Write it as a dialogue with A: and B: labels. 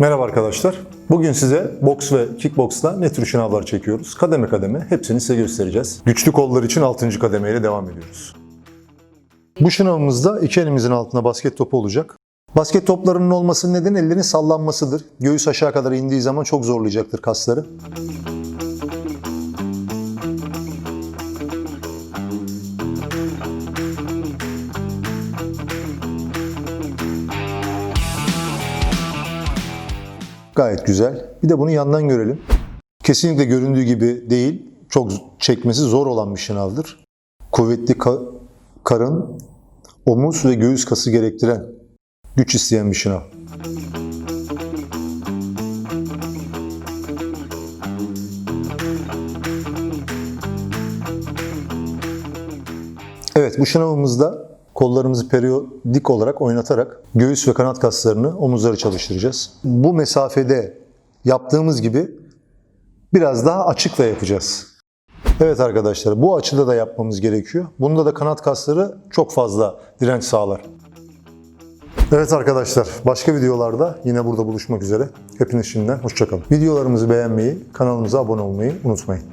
A: Merhaba arkadaşlar. Bugün size boks ve kickboksla ne tür şınavlar çekiyoruz? Kademe kademe hepsini size göstereceğiz. Güçlü kollar için 6. kademeyle devam ediyoruz. Bu şınavımızda iki elimizin altında basket topu olacak. Basket toplarının olmasının nedeni ellerin sallanmasıdır. Göğüs aşağı kadar indiği zaman çok zorlayacaktır kasları. Gayet güzel. Bir de bunu yandan görelim. Kesinlikle göründüğü gibi değil. Çok çekmesi zor olan bir şınavdır. Kuvvetli ka- karın, omuz ve göğüs kası gerektiren, güç isteyen bir şınav. Evet bu şınavımızda kollarımızı periyodik olarak oynatarak göğüs ve kanat kaslarını, omuzları çalıştıracağız. Bu mesafede yaptığımız gibi biraz daha açıkla yapacağız. Evet arkadaşlar bu açıda da yapmamız gerekiyor. Bunda da kanat kasları çok fazla direnç sağlar. Evet arkadaşlar başka videolarda yine burada buluşmak üzere. Hepiniz şimdiden hoşçakalın. Videolarımızı beğenmeyi, kanalımıza abone olmayı unutmayın.